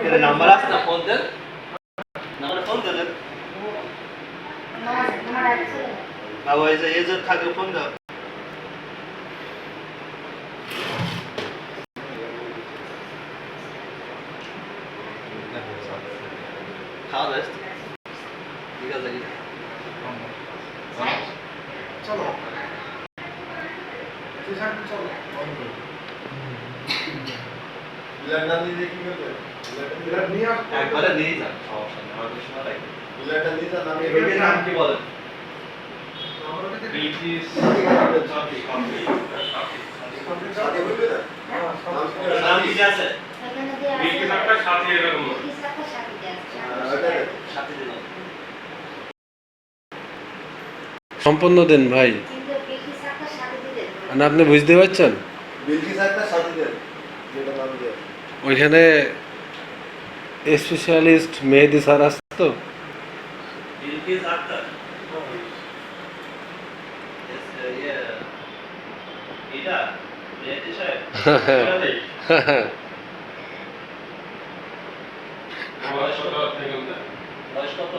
এর নাম্বার আছে না ফোন দেন নাম্বারে ফোন দেন বাবা এই যে এজেন্ট থাকলে ফোন দাও খাওয়া দাওয়া ঠিক আছে চলো চলো বিলারটা নিয়ে কি করবে বিরাট নিয়ে আসব। একবারে নিয়ে যান সমস্যা নেই আমার বেশি সময় লাগবে বিলারটা নিয়ে যান আমি এটার নাম কি বলেন? আমরা ওটাকে বিলকিস সাথী কফি সাথে বলবে না হ্যাঁ, সাথে দিন সম্পন্ন দেন ভাই। মানে আপনি বুঝতে পারছেন? বিলকিস একটা সাথে দেন। ওইখানে স্পেশালিস্ট মেহেদি স্যার আসতো বয়স কত